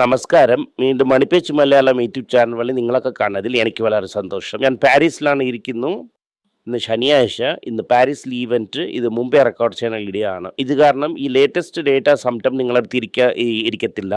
നമസ്കാരം. വീണ്ടും മണിപ്പേച്ച് Malayalam YouTube channel വഴി നിങ്ങളൊക്കെ കാണുന്നതിൽ എനിക്ക് വളരെ സന്തോഷം. ഞാൻ പാരീസിലാണ് ഇരിക്കുന്നു. ഇന്ന് ശനിയാഴ്ച. ഇന്ന് പാരീസിൽ ഈവന്റ് ഇത് മുമ്പേ റെക്കോർഡ് ചെയ്യുന്ന ഇടയാണ് ഇത് കാരണം ഈ ലേറ്റസ്റ്റ് ഡേറ്റ സംറ്റം നിങ്ങളടുത്ത് ഇരിക്ക ഇരിക്കത്തില്ല.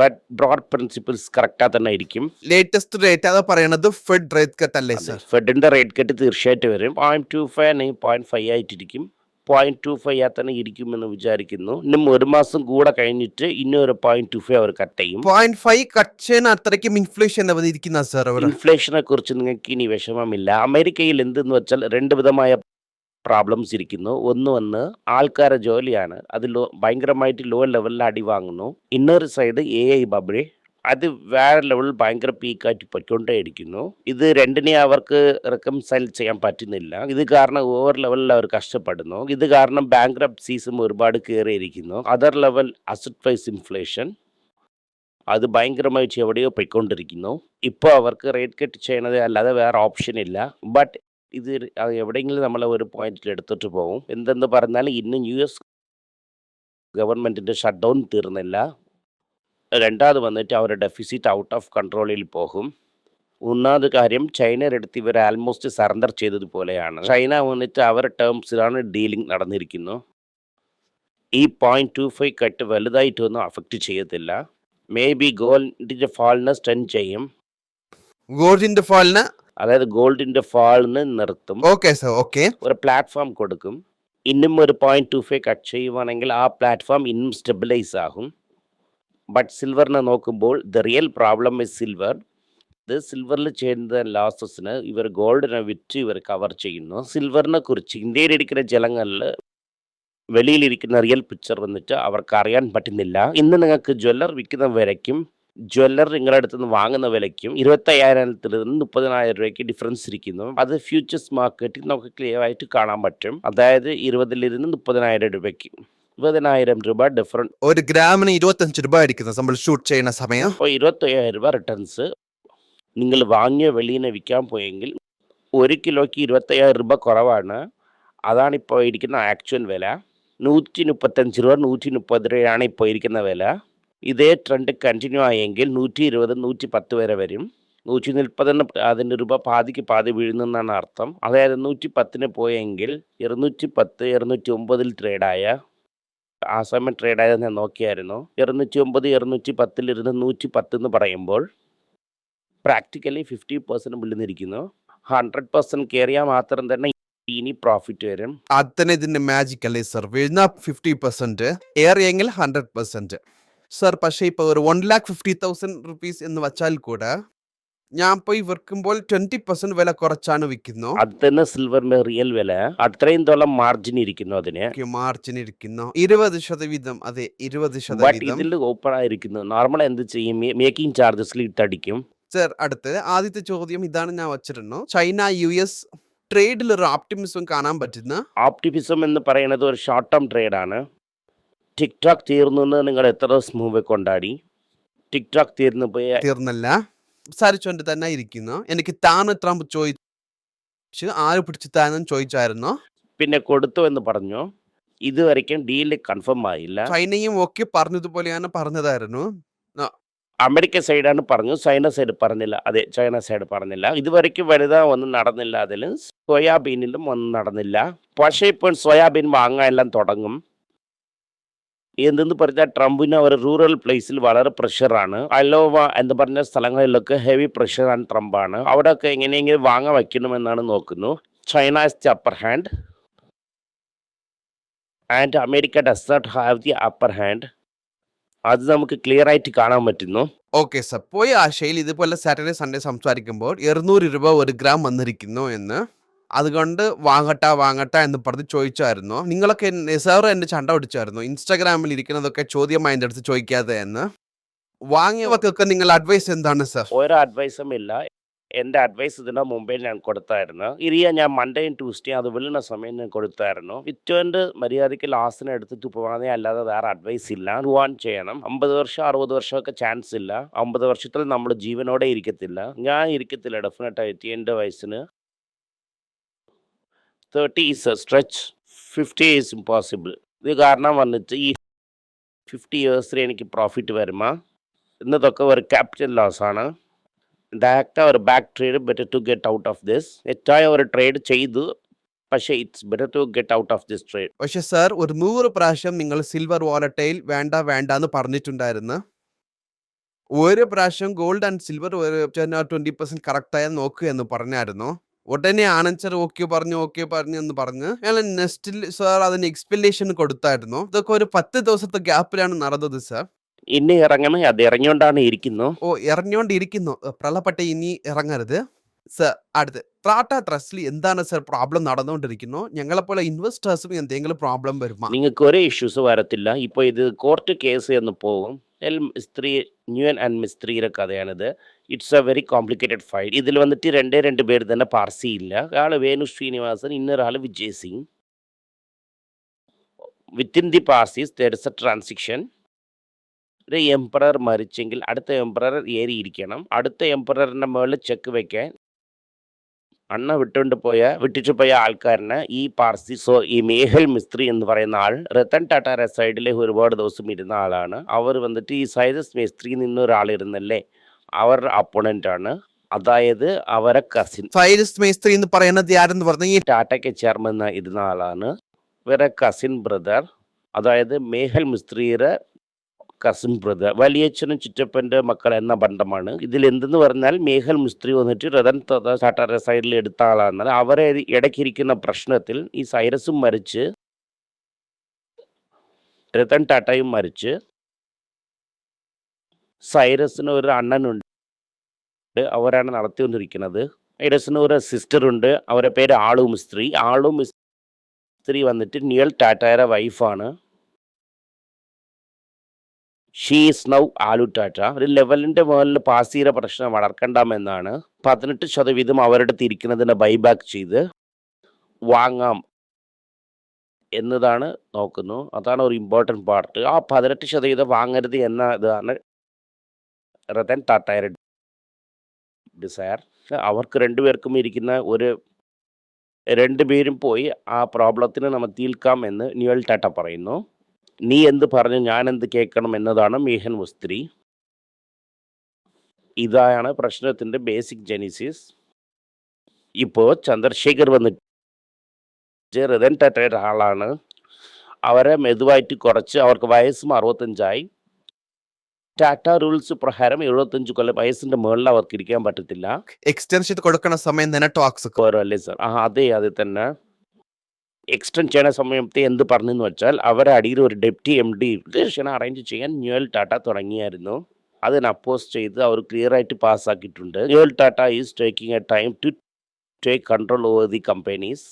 ബട്ട് ബ്രോഡ് പ്രിൻസിപ്പിൾസ് കറക്റ്റാ തന്നെ ഇരിക്കും. ലേറ്റസ്റ്റ് റേറ്റ് അത് പറയണത് ഫെഡ് റേറ്റ് കട്ട് അല്ലേ സർ ഫെഡിന്റെ റേറ്റ് കട്ട് തീർച്ചയായിട്ടും വരും. പോയിന്റ് ടു ഫൈവ് അല്ലെങ്കിൽ പോയിന്റ് ഫൈവ് ആയിട്ടിരിക്കും. പോയിന്റ് ടു ഫൈവ് ആ തന്നെ ഇരിക്കുമെന്ന് വിചാരിക്കുന്നു. ഇന്നും ഒരു മാസം കൂടെ കഴിഞ്ഞിട്ട് ഇന്നൊരു പോയിന്റ് ടു ഫൈവ് അവർ കട്ട് ചെയ്യും. പോയിന്റ് ഫൈവ് കട്ട് ചെയ്യുന്ന അത്രയ്ക്കും ഇൻഫ്ലേഷൻ ഇരിക്കുന്ന സാർ ഇൻഫ്ലേഷനെ കുറിച്ച് നിങ്ങൾക്ക് ഇനി വിഷമമില്ല. അമേരിക്കയിൽ എന്തെന്ന് വെച്ചാൽ രണ്ട് വിധമായ പ്രോബ്ലംസ് ഇരിക്കുന്നു. ഒന്ന് വന്ന് ആൾക്കാരെ ജോലിയാണ്. അത് ലോ ഭയങ്കരമായിട്ട് ലോ ലെവലിൽ അടി വാങ്ങുന്നു. ഇന്നൊരു സൈഡ് എ ഐ ബബിളി അത് വേറെ ലെവൽ ഭയങ്കര പീക്കായിട്ട് പൊയ്ക്കൊണ്ടേയിരിക്കുന്നു. ഇത് രണ്ടിനെ അവർക്ക് റെക്കംസൈൽ ചെയ്യാൻ പറ്റുന്നില്ല. ഇത് കാരണം ഓവർ ലെവലിൽ അവർ കഷ്ടപ്പെടുന്നു. ഇത് കാരണം ബാങ്ക് സീസും ഒരുപാട് കയറിയിരിക്കുന്നു. Other level asset wise inflation അത് ഭയങ്കരമായിട്ട് എവിടെയോ പോയിക്കൊണ്ടിരിക്കുന്നു. ഇപ്പോൾ അവർക്ക് റേറ്റ് കട്ട് ചെയ്യണത് അല്ലാതെ വേറെ ഓപ്ഷൻ ഇല്ല. ബട്ട് ഇത് എവിടെയെങ്കിലും നമ്മളെ ഒരു പോയിന്റിൽ എടുത്തിട്ട് പോകും എന്തെന്ന് പറഞ്ഞാൽ ഇന്ന് യു എസ് ഗവൺമെന്റിന്റെ ഷട്ട് ഡൗൺ തീർന്നില്ല. രണ്ടാമത് വന്നിട്ട് അവരുടെ ഡെഫിസിറ്റ് ഔട്ട് ഓഫ് കൺട്രോളിൽ പോകും. ഒന്നാമത് കാര്യം ചൈനയുടെ അടുത്ത് ഇവർ ആൽമോസ്റ്റ് സറണ്ടർ ചെയ്തതുപോലെയാണ് ചൈന വന്നിട്ട് അവരുടെ ടേംസിലാണ് ഡീലിംഗ് നടന്നിരിക്കുന്നു. ഈ പോയിന്റ് ടു ഫൈവ് കട്ട് വലുതായിട്ടൊന്നും അഫക്റ്റ് ചെയ്യത്തില്ല. മേ ബി ഗോൾഡിന്റെ ഫാളിനെ സ്റ്റൺ ചെയ്യും. ഗോൾഡിന്റെ ഫാളിന് അതായത് ഗോൾഡിന്റെ ഫാളിന് നിർത്തും. ഓക്കെ സർ ഓക്കെ ഒരു പ്ലാറ്റ്ഫോം കൊടുക്കും. ഇന്നും ഒരു പോയിന്റ് ടു ഫൈവ് കട്ട് ചെയ്യുവാണെങ്കിൽ ആ പ്ലാറ്റ്ഫോം ഇന്നും സ്റ്റെബിലൈസ് ആകും. ബട്ട് സിൽവറിനെ നോക്കുമ്പോൾ the real problem is silver ഇത് സിൽവറിൽ ചെയ്യുന്ന ലാസസിന് ഇവർ ഗോൾഡിനെ വിറ്റ് ഇവർ കവർ ചെയ്യുന്നു. സിൽവറിനെ കുറിച്ച് ഇന്ത്യയിലിരിക്കുന്ന ജലങ്ങളിൽ വെളിയിലിരിക്കുന്ന റിയൽ പിക്ചർ വന്നിട്ട് അവർക്ക് അറിയാൻ പറ്റുന്നില്ല. ഇന്ന് നിങ്ങൾക്ക് ജ്വല്ലർ വിൽക്കുന്ന വിലയ്ക്കും ജ്വല്ലർ നിങ്ങളുടെ അടുത്ത് നിന്ന് വാങ്ങുന്ന വിലയ്ക്കും ഇരുപത്തയ്യായിരത്തിൽ നിന്ന് മുപ്പതിനായിരം രൂപയ്ക്ക് ഡിഫറൻസ് ഇരിക്കുന്നു. അത് ഫ്യൂച്ചേഴ്സ് മാർക്കറ്റിൽ നമുക്ക് ക്ലിയർ ആയിട്ട് കാണാൻ പറ്റും. അതായത് ഇരുപതിലിരുന്ന് മുപ്പതിനായിരം രൂപയ്ക്ക്. ഇരുപതിനായിരം രൂപ ഡിഫറന്റ് ഒരു ഗ്രാമിന് ഇരുപത്തഞ്ച് രൂപ ആയിരിക്കുന്നത് നമ്മൾ ഷൂട്ട് ചെയ്യുന്ന സമയം. അപ്പോൾ ഇരുപത്തയ്യായിരം രൂപ റിട്ടേൺസ് നിങ്ങൾ വാങ്ങിയ വെളിയിൽ വിൽക്കാൻ പോയെങ്കിൽ ഒരു കിലോയ്ക്ക് ഇരുപത്തയ്യായിരം രൂപ കുറവാണ്. അതാണ് ഇപ്പോൾ ഇരിക്കുന്ന ആക്ച്വൽ വില. നൂറ്റി മുപ്പത്തഞ്ച് രൂപ നൂറ്റി മുപ്പത് രൂപയാണ് ഇപ്പോൾ ഇരിക്കുന്ന വില. ഇതേ ട്രെൻഡ് കണ്ടിന്യൂ ആയെങ്കിൽ നൂറ്റി ഇരുപത് നൂറ്റി പത്ത് വരെ വരും. നൂറ്റി മുപ്പതിന് അതിന്റെ രൂപ പാതിക്ക് പാതി വീഴുന്നെന്നാണ് അർത്ഥം. അതായത് നൂറ്റി പത്തിന് പോയെങ്കിൽ ഇരുന്നൂറ്റി പത്ത് ഇരുന്നൂറ്റി ഒമ്പതിൽ ട്രേഡായ ആ ട്രേഡ് ട്രേഡായത് ഞാൻ നോക്കിയായിരുന്നു. ഇരുന്നൂറ്റി ഒമ്പത് ഇരുന്നൂറ്റി പത്തിലിരുന്ന് നൂറ്റി പത്ത് എന്ന് പറയുമ്പോൾ പ്രാക്ടിക്കലി ഫിഫ്റ്റി പെർസെന്റ് വിളിന്നിരിക്കുന്നു ഹൺഡ്രഡ് പെർസെന്റ് കയറിയാൽ മാത്രം തന്നെ ഇനി പ്രോഫിറ്റ് വരും. അത് തന്നെ ഇതിന്റെ മാജിക് അല്ലേ സർ വീഴുന്ന ഫിഫ്റ്റി പെർസെന്റ് ഏറിയെങ്കിൽ ഹൺഡ്രഡ് പെർസെന്റ് സർ പക്ഷേ ഇപ്പൊ ഒരു one lakh fifty thousand rupees എന്ന് വച്ചാൽ കൂടെ ഞാൻ പോയി വിൽക്കുമ്പോൾ ട്വന്റി പെർസെന്റ് വില കുറച്ചാണ് വിൽക്കുന്നു. അത് തന്നെ സിൽവറിന്റെ റിയൽ വില. അത്രയും തോളം മാർജിൻ ഇരിക്കുന്നു അതിന്. മാർജിൻ ഇരിക്കുന്നു. ഇരുപത് ശതവീതം അതെ ഇരുപത് ശതവീതം ഇതിൽ ഓപ്പൺ ആയിരിക്കുന്നു. നോർമൽ എന്ത് ചെയ്യും? മേക്കിംഗ് ചാർജസിൽ ഇട്ടടിക്കും. സർ അടുത്ത് ആദ്യത്തെ ചോദ്യം ഇതാണ് ഞാൻ വച്ചിരുന്നു. ചൈന യു എസ് ട്രേഡിൽ ഒരു ഓപ്റ്റിമിസം കാണാൻ പറ്റുന്ന? ഓപ്റ്റിമിസം എന്ന് പറയുന്നത് ഒരു ഷോർട്ട് ടേം ആണ്. ടിക്ടോക്ക് തീർന്നു നിങ്ങൾ എത്ര ദിവസം മുമ്പ് കൊണ്ടാടി? ടിക്ടോക്ക് തീർന്നു പോയി തീർന്നല്ല. സംസാരിച്ചുകൊണ്ട് തന്നെ ഇരിക്കുന്നു. എനിക്ക് താൻ ട്രംപ് ചോദിച്ചു ആര് പിടിച്ചു താനും ചോദിച്ചായിരുന്നു പിന്നെ കൊടുത്തു എന്ന് പറഞ്ഞു? ഇതുവരെയ്ക്കും ഡീൽ കൺഫേം ആയില്ല. ചൈനയും ഒക്കെ പറഞ്ഞതുപോലെയാണ് പറഞ്ഞതായിരുന്നു. അമേരിക്ക സൈഡാണ് പറഞ്ഞു ചൈന സൈഡ് പറഞ്ഞില്ല. അതെ ചൈന സൈഡ് പറഞ്ഞില്ല. ഇതുവരെയ്ക്കും വലുതാ ഒന്നും നടന്നില്ല അതിൽ സോയാബീനിലും ഒന്നും നടന്നില്ല. പക്ഷേ ഇപ്പോൾ സോയാബീൻ വാങ്ങാൻ എല്ലാം തുടങ്ങും. എന്തെന്ന് പറഞ്ഞാൽ ട്രംപിന് അവർ റൂറൽ പ്ലേസിൽ വളരെ പ്രഷറാണ് അലോവ എന്ന് പറഞ്ഞ സ്ഥലങ്ങളിലൊക്കെ ഹെവി പ്രഷറാണ് ട്രംപാണ്. അവിടെയൊക്കെ എങ്ങനെയെങ്കിലും വാങ്ങ വയ്ക്കണമെന്നാണ് നോക്കുന്നു. China is the upper hand and America does not have the upper hand അത് നമുക്ക് ക്ലിയർ ആയിട്ട് കാണാൻ പറ്റുന്നു. ഓക്കെ സർ പോയ ആശയിൽ ഇതുപോലെ സാറ്റർഡേ സൺഡേ സംസാരിക്കുമ്പോൾ ഇരുന്നൂറ് രൂപ ഒരു ഗ്രാം വന്നിരിക്കുന്നു എന്ന് അതുകൊണ്ട് വാങ്ങട്ട വാങ്ങട്ട എന്ന് പറഞ്ഞ് ചോദിച്ചായിരുന്നു. നിങ്ങളൊക്കെ നിസാറ് എന്നെ ചണ്ട പിടിച്ചായിരുന്നു. ഇൻസ്റ്റാഗ്രാമിൽ ഇരിക്കുന്നതൊക്കെ ചോദ്യമായി എന്റെ അടുത്ത് ചോദിക്കാതെ എന്ന്. വാങ്ങിയവർക്കൊക്കെ നിങ്ങൾ അഡ്വൈസ് എന്താണ് സർ ഒരു അഡ്വൈസും ഇല്ല. എന്റെ അഡ്വൈസ് ഇതിന് മുമ്പേ ഞാൻ കൊടുത്തായിരുന്നു. ഇരിയ ഞാൻ മൺഡേയും ട്യൂസ്ഡേയും അത് വിളിന സമയം ഞാൻ കൊടുത്തായിരുന്നു. വിറ്റോന്റെ മര്യാദയ്ക്ക് ലാസ്റ്റിനെ എടുത്തിട്ട് പോകാതെ അല്ലാതെ വേറെ അഡ്വൈസ് ഇല്ല. വാൻ ചെയ്യണം. അമ്പത് വർഷം അറുപത് വർഷമൊക്കെ ചാൻസ് ഇല്ല. അമ്പത് വർഷത്തിൽ നമ്മൾ ജീവനോടെ ഇരിക്കത്തില്ല. ഞാൻ ഇരിക്കത്തില്ല ഡെഫിനറ്റായിട്ട് എന്റെ വയസ്സിന് thirty is a stretch fifty is impossible ഇത് കാരണം വന്നിട്ട് ഈ ഫിഫ്റ്റി ഇയേഴ്സിൽ എനിക്ക് പ്രോഫിറ്റ് വരുമോ എന്നതൊക്കെ ഒരു ക്യാപിറ്റൽ ലോസ് ആണ്. ഡയറക്റ്റ് ഒരു back trade better to get out of this തെറ്റായ ഒരു ട്രേഡ് ചെയ്തു പക്ഷേ it's better to get out of this trade പക്ഷെ സാർ ഒരു നൂറ് പ്രാവശ്യം നിങ്ങൾ സിൽവർ വാലറ്റയിൽ വേണ്ട വേണ്ട എന്ന് പറഞ്ഞിട്ടുണ്ടായിരുന്നു. ഒരു പ്രാവശ്യം ഗോൾഡ് ആൻഡ് സിൽവർ ഒരു ട്വന്റി പെർസെന്റ് കറക്റ്റായി നോക്കുക എന്ന് പറഞ്ഞായിരുന്നു. ഉടനെ ആനന്ദ് ഓക്കെ പറഞ്ഞു ഓക്കെ പറഞ്ഞു എന്ന് പറഞ്ഞ് അയാൾ നെക്സ്റ്റിൽ സാർ അതിന് എക്സ്പ്ലനേഷൻ കൊടുത്തായിരുന്നു. ഇതൊക്കെ ഒരു പത്ത് ദിവസത്തെ ഗ്യാപ്പിലാണ് നടന്നത് സാർ ഇനി ഇറങ്ങണേ അത് ഇറങ്ങിയോണ്ടാണ് ഇരിക്കുന്നു. ഓ ഇറങ്ങിയോണ്ടിരിക്കുന്നു പ്രളപ്പെട്ട ഇനി ഇറങ്ങരുത്. സർ അടുത്ത്. ടാറ്റ ട്രസ്റ്റിൽ എന്താണ് സർ പ്രോബ്ലം നടന്നുകൊണ്ടിരിക്കുന്നു? ഞങ്ങളെപ്പോലെ ഇൻവെസ്റ്റേഴ്സും എന്തെങ്കിലും പ്രോബ്ലം വരുമോ? നിങ്ങൾക്ക് ഒരേ ഇഷ്യൂസ് വരത്തില്ല. ഇപ്പൊ ഇത് കോർട്ട് കേസ് എന്ന് പോകും. എൽ സ്ത്രീ ന്യൂൻ ആൻഡ് മിസ്ത്രീയുടെ കഥയാണിത്. It's a very complicated fight ഇതിൽ വന്നിട്ട് രണ്ടേ രണ്ട് പേര് തന്നെ പാർസി ഇല്ല. ഒരാൾ Venu Srinivasan ഇന്നൊരാൾ Vijay Singh. Within the Parsis there is a transition ഒരു എംപറർ മരിച്ചെങ്കിൽ അടുത്ത എംപറർ ഏറിയിരിക്കണം. അടുത്ത എംപററിന്റെ മുകളിൽ ചെക്ക് വെക്കാൻ അണ്ണ വിട്ടുകൊണ്ട് പോയ വിട്ടിച്ചു പോയ ആൾക്കാരന് ഈ പാർസി സോ ഈ മേഹൽ മിസ്ത്രി എന്ന് പറയുന്ന ആൾ രത്തൻ ടാറ്റാര സൈഡിലെ ഒരുപാട് ദിവസം ഇരുന്ന ആളാണ്. അവർ വന്നിട്ട് ഈ സൈദസ് മിസ്ത്രി നിന്നൊരാൾ ഇരുന്നല്ലേ? അവരുടെ അപ്പോണന്റ് ആണ്. അതായത് അവരെ കസിൻ സൈദസ് മേസ്ത്രി എന്ന് പറയുന്നത് ആരെന്ന് പറഞ്ഞ? ഈ ടാറ്റയ്ക്ക് ചെയർമാൻ ഇരുന്ന ആളാണ്. ഇവരെ കസിൻ ബ്രദർ അതായത് മേഹൽ മിസ്ത്രിയുടെ കസിൻ ബ്രദർ വലിയച്ഛനും ചുറ്റപ്പന്റെ മക്കൾ എന്ന ബന്ധമാണ്. ഇതിൽ എന്തെന്ന് പറഞ്ഞാൽ മേഘൽ മിസ്ത്രി വന്നിട്ട് രതൻ ടാറ്റ സൈഡിൽ എടുത്ത ആളാണ്. അവരെ ഇടയ്ക്കിരിക്കുന്ന പ്രശ്നത്തിൽ ഈ സൈറസും മരിച്ച് രതൻ ടാറ്റയും മരിച്ച് സൈറസിന് ഒരു അണ്ണനുണ്ട്. അവരാണ് നടത്തിക്കൊണ്ടിരിക്കുന്നത് സൈറസിന് ഒരു സിസ്റ്റർ ഉണ്ട്. അവരുടെ പേര് ആളു മിസ്ത്രി. ആളു മിസ്ത്രി വന്നിട്ട് നിയൽ ടാറ്റയുടെ വൈഫാണ്. She is now Aloo Tata ഒരു ലെവലിന്റെ മുകളിൽ പാസ് ചെയ്ത പ്രശ്നം വളർക്കണ്ടാമെന്നാണ് പതിനെട്ട് ശതവീതം അവരുടെ തിരിക്കുന്നതിനെ ബൈബാക്ക് ചെയ്ത് വാങ്ങാം എന്നതാണ് നോക്കുന്നു. അതാണ് ഒരു ഇമ്പോർട്ടന്റ് പാർട്ട് ആ പതിനെട്ട് ശതവീതം വാങ്ങരുത് എന്ന ഇതാണ് റതൻ ടാറ്റയുടെ ഡിസയർ അവർക്ക് രണ്ടുപേർക്കും ഇരിക്കുന്ന ഒരു രണ്ടുപേരും പോയി ആ പ്രോബ്ലത്തിന് നമ്മൾ തീർക്കാം എന്ന് ന്യൂൽ ടാറ്റ പറയുന്നു. നീ എന്ത് പറഞ്ഞു ഞാൻ എന്ത് കേൾക്കണം എന്നതാണ് മീഹൻ മുസ്ത്രി. ഇതാണ് പ്രശ്നത്തിന്റെ ബേസിക് ജെനിസിസ് ഇപ്പോൾ ചന്ദ്രശേഖർ വന്നിട്ട് റിതൻ ടാറ്റയുടെ ആളാണ്. അവരെ മെതുവായിട്ട് കുറച്ച് അവർക്ക് വയസ്സും അറുപത്തഞ്ചായി. ടാറ്റ റൂൾസ് പ്രകാരം എഴുപത്തഞ്ച് കൊല്ലം വയസ്സിന്റെ മുകളിൽ അവർക്ക് ഇരിക്കാൻ പറ്റത്തില്ല. എക്സ്റ്റൻഷൻ കൊടുക്കുന്ന സമയം തന്നെ ടോക്സ് അല്ലേ സാർ. ആ അതെ അതെ തന്നെ. എക്സ്റ്റെൻഡ് ചെയ്യുന്ന സമയത്ത് എന്ത് പറഞ്ഞെന്ന് വെച്ചാൽ അവരെ അടിയിൽ ഒരു ഡെപ്റ്റി എം ഡി അറേഞ്ച് ചെയ്യാൻ ന്യൂൽ ടാറ്റ തുടങ്ങിയായിരുന്നു. അതിന് അപ്പോസ് ചെയ്ത് അവർ ക്ലിയർ ആയിട്ട് പാസ്സാക്കിയിട്ടുണ്ട് Noel Tata is taking a time to take control over the companies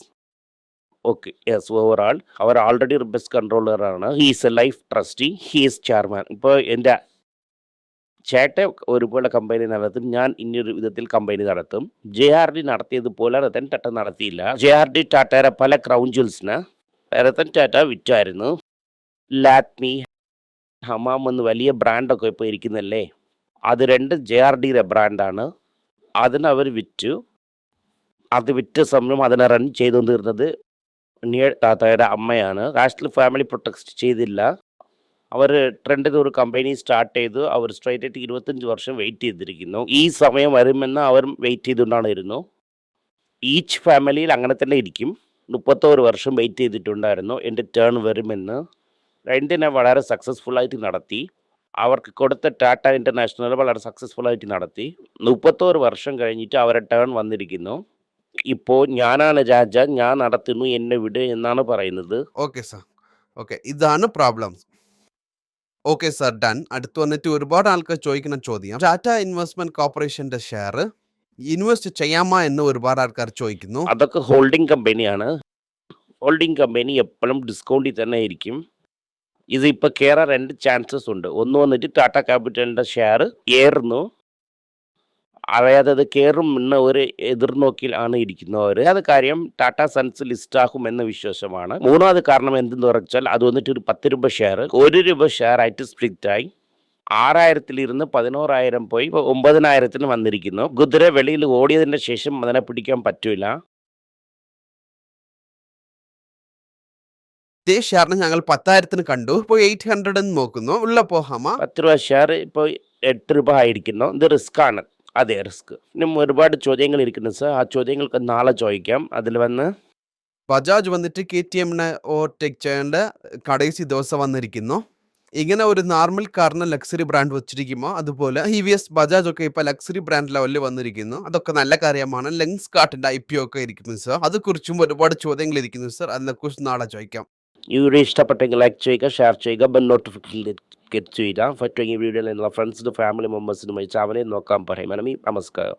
okay yes overall our already best കൺട്രോളറാണ് he's a life trustee he's chairman ഇപ്പോൾ എന്റെ ചേട്ട ഒരുപോലെ കമ്പനി നടത്തും. ഞാൻ ഇനിയൊരു വിധത്തിൽ കമ്പനി നടത്തും. ജെ ആർ ഡി നടത്തിയതുപോലെ രതൻ ടാറ്റ നടത്തിയില്ല. ജെ ആർ ഡി ടാറ്റയുടെ പല ക്രൗൺ ജ്വൽസിന് രതൻ ടാറ്റ വിറ്റായിരുന്നു. ലാത്മി ഹമാം എന്ന് വലിയ ബ്രാൻഡൊക്കെ ഇപ്പോൾ ഇരിക്കുന്നല്ലേ? അത് രണ്ട് ജെ ആർ ഡിയുടെ ബ്രാൻഡാണ് അതിനവർ വിറ്റു. അത് വിറ്റ സമയം അതിനെ റൺ ചെയ്തുകൊണ്ടിരുന്നത്. നിയ താത്തയുടെ അമ്മയാണ്. നാഷണൽ ഫാമിലി പ്രൊട്ടക്ട് ചെയ്തില്ല. അവർ ട്രെൻഡ് ഒരു കമ്പനി സ്റ്റാർട്ട് ചെയ്തു അവർ സ്ട്രൈറ്റ് ആയിട്ട് ഇരുപത്തഞ്ച് വർഷം വെയിറ്റ് ചെയ്തിരിക്കുന്നു. ഈ സമയം വരുമെന്ന് അവർ വെയിറ്റ് ചെയ്തുകൊണ്ടാണ് ഇരുന്നു ഈച്ച് ഫാമിലിയിൽ അങ്ങനെ തന്നെ ഇരിക്കും. മുപ്പത്തോരു വർഷം വെയിറ്റ് ചെയ്തിട്ടുണ്ടായിരുന്നു. എന്റെ ടേൺ വരുമെന്ന്. രണ്ടിനെ വളരെ സക്സസ്ഫുൾ ആയിട്ട് നടത്തി. അവർക്ക് കൊടുത്ത ടാറ്റ ഇന്റർനാഷണൽ വളരെ സക്സസ്ഫുൾ ആയിട്ട് നടത്തി. മുപ്പത്തോരു വർഷം കഴിഞ്ഞിട്ട് അവരുടെ ടേൺ വന്നിരിക്കുന്നു. ഇപ്പോൾ ഞാനാണ് രാജ ഞാൻ നടത്തുന്നു എന്നെ വിട് എന്നാണ് പറയുന്നത്. ഓക്കെ സാർ ഓക്കെ ഇതാണ് പ്രോബ്ലം ഓക്കെ സാർ ഡൺ. അടുത്ത് വന്നിട്ട് ഒരുപാട് ആൾക്കാർ ചോദിക്കുന്ന ചോദ്യം. ടാറ്റ ഇൻവെസ്റ്റ്മെന്റ് കോർപ്പറേഷന്റെ ഷെയർ ഇൻവെസ്റ്റ് ചെയ്യാമോ എന്ന് ഒരുപാട് ആൾക്കാർ ചോദിക്കുന്നു. അതൊക്കെ ഹോൾഡിംഗ് കമ്പനിയാണ്. ഹോൾഡിംഗ് കമ്പനി എപ്പോഴും ഡിസ്കൗണ്ടിൽ തന്നെ ആയിരിക്കും ഇത് ഇപ്പോൾ കയറാൻ രണ്ട് ചാൻസസ് ഉണ്ട്. ഒന്ന് വന്നിട്ട് ടാറ്റ ക്യാപിറ്റലിന്റെ ഷെയർ ഏറുന്നു. അതായത് അത് കയറും എന്ന ഒരു എതിർനോക്കിൽ ആണ് ഇരിക്കുന്നവർ അത് കാര്യം ടാറ്റ സൺസ് ലിസ്റ്റ് ആകും എന്ന വിശ്വാസമാണ്. മൂന്നാമത് കാരണം എന്തെന്ന് പറഞ്ഞാൽ അത് വന്നിട്ട് ഒരു പത്ത് രൂപ ഷെയർ ഒരു രൂപ ഷെയർ ആയിട്ട് സ്പ്ലിറ്റ് ആയി ആറായിരത്തിലിരുന്ന് പതിനോറായിരം പോയി. ഇപ്പോൾ ഒമ്പതിനായിരത്തിന് വന്നിരിക്കുന്നു. കുതിര വെളിയിൽ ഓടിയതിന് ശേഷം അതിനെ പിടിക്കാൻ പറ്റൂല. ഇതേ ഷെയറിന് ഞങ്ങൾ പത്തായിരത്തിന് കണ്ടു. ഇപ്പോൾ എയ്റ്റ് ഹൺഡ്രഡ് എന്ന് നോക്കുന്നു. ഉള്ള പോഹാമ പത്ത് രൂപ ഷെയർ ഇപ്പോൾ എട്ട് രൂപ ആയിരിക്കുന്നു. ഇത് റിസ്ക് ആണ് അതെ റിസ്ക്. ഒരുപാട് ചോദ്യങ്ങൾ ഇരിക്കുന്നു സർ. ആ ചോദ്യങ്ങൾക്ക് നാളെ ചോദിക്കാം. അതിൽ വന്ന് ബജാജ് വന്നിട്ട് കെ ടി എമ്മിനെ ഓവർടേക്ക് ചെയ്യേണ്ട കടൈസി ദിവസം വന്നിരിക്കുന്നു. ഇങ്ങനെ ഒരു നോർമൽ കാറിന് ലക്സറി ബ്രാൻഡ് വെച്ചിരിക്കുമ്പോൾ അതുപോലെ ഇ വി എസ് ബജാജ് ഒക്കെ ഇപ്പോൾ ലക്സറി ബ്രാൻഡ് ലെവലിൽ വന്നിരിക്കുന്നു. അതൊക്കെ നല്ല കാര്യമാണ്. ലെങ്സ് കാർട്ടിന്റെ ഐ പി ഒക്കെ ഇരിക്കുന്നു സർ. അതെക്കുറിച്ചും ഒരുപാട് ചോദ്യങ്ങൾ ഇരിക്കുന്നു സർ. അതിനെക്കുറിച്ച് നാളെ ചോദിക്കാം. ഈ വീഡിയോ ഇഷ്ടപ്പെട്ടെങ്കിൽ ലൈക്ക് ചെയ്യുക ഷെയർ ചെയ്യുക ബെൽ നോട്ടിഫിക്കേഷൻ ഗെറ്റ് ചെയ്യുക പറ്റുമെങ്കിൽ വീഡിയോയിൽ നിന്നുള്ള ഫ്രണ്ട്സിനും ഫാമിലി മെമ്പേഴ്സിനുമായി അവനെ നോക്കാൻ പറയും. നമസ്കാരം.